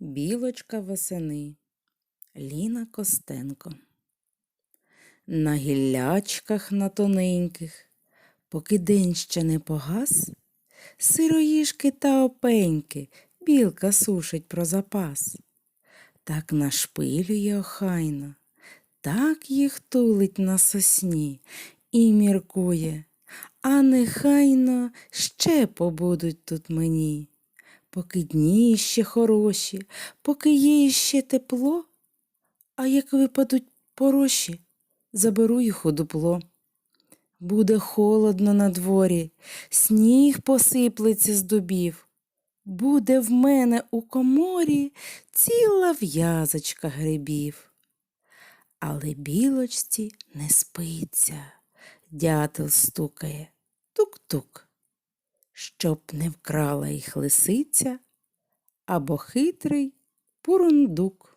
Білочка восени Ліна Костенко. На гіллячках на тоненьких, поки день ще не погас, сироїшки та опеньки білка сушить про запас. Так нашпилює охайно, так їх тулить на сосні і міркує, а нехайно ще побудуть тут мені. Поки дні ще хороші, поки є іще тепло, а як випадуть пороші, заберу їх у дупло. Буде холодно на дворі, сніг посиплеться з дубів. Буде в мене у коморі ціла в'язочка грибів. Але білочці не спиться, дятел стукає тук-тук, щоб не вкрала їх лисиця або хитрий бурундук.